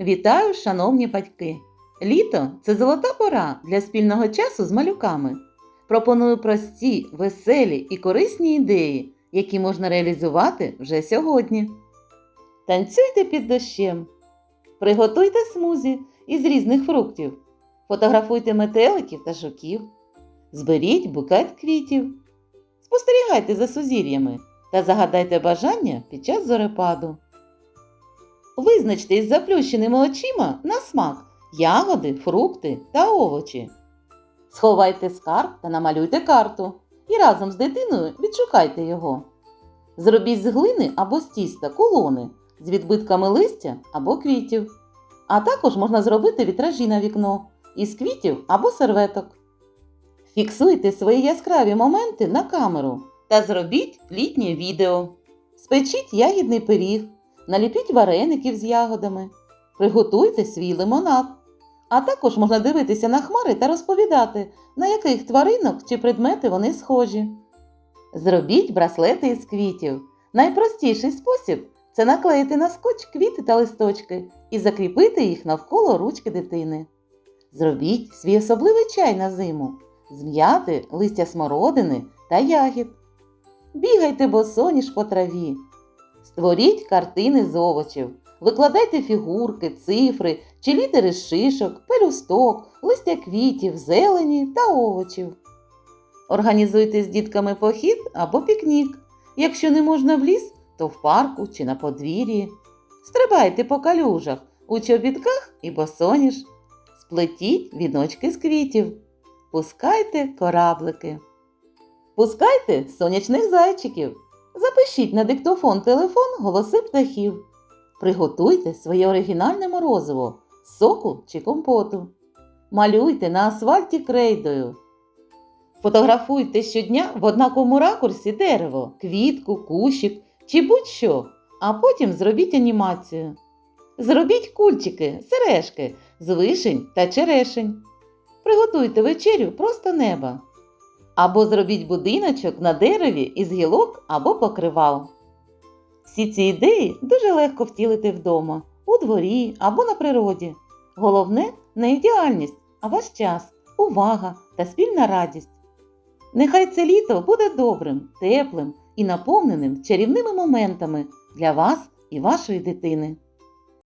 Вітаю, шановні батьки! Літо це золота пора для спільного часу з малюками. Пропоную прості, веселі і корисні ідеї, які можна реалізувати вже сьогодні. Танцюйте під дощем, приготуйте смузі із різних фруктів, фотографуйте метеликів та жуків, зберіть букет квітів, спостерігайте за сузір'ями та загадайте бажання під час зорепаду. Визначте із заплющеними очима на смак ягоди, фрукти та овочі. Сховайте скарб та намалюйте карту і разом з дитиною відшукайте його. Зробіть з глини або з тіста кулони з відбитками листя або квітів. А також можна зробити вітражі на вікно із квітів або серветок. Фіксуйте свої яскраві моменти на камеру та зробіть літнє відео. Спечіть ягідний пиріг, наліпіть вареників з ягодами, приготуйте свій лимонад. А також можна дивитися на хмари та розповідати, на яких тваринок чи предмети вони схожі. Зробіть браслети із квітів. Найпростіший спосіб це наклеїти на скотч квіти та листочки і закріпити їх навколо ручки дитини. Зробіть свій особливий чай на зиму, зм'яти листя смородини та ягід. Бігайте босоніж по траві. Створіть картини з овочів. Викладайте фігурки, цифри чи літери шишок, пелюсток, листя квітів, зелені та овочів. Організуйте з дітками похід або пікнік. Якщо не можна в ліс, то в парку чи на подвір'ї. Стрибайте по калюжах, у чобітках і босоніж. Сплетіть віночки з квітів. Пускайте кораблики. Пускайте сонячних зайчиків. Запишіть на диктофон телефон голоси птахів. Приготуйте своє оригінальне морозиво соку чи компоту. Малюйте на асфальті крейдою. Фотографуйте щодня в однаковому ракурсі дерево, квітку, кущик чи будь-що, а потім зробіть анімацію. Зробіть кульчики, сережки з вишень та черешень. Приготуйте вечерю просто неба. Або зробіть будиночок на дереві із гілок або покривал. Всі ці ідеї дуже легко втілити вдома, у дворі або на природі. Головне не ідеальність, а ваш час, увага та спільна радість. Нехай це літо буде добрим, теплим і наповненим чарівними моментами для вас і вашої дитини.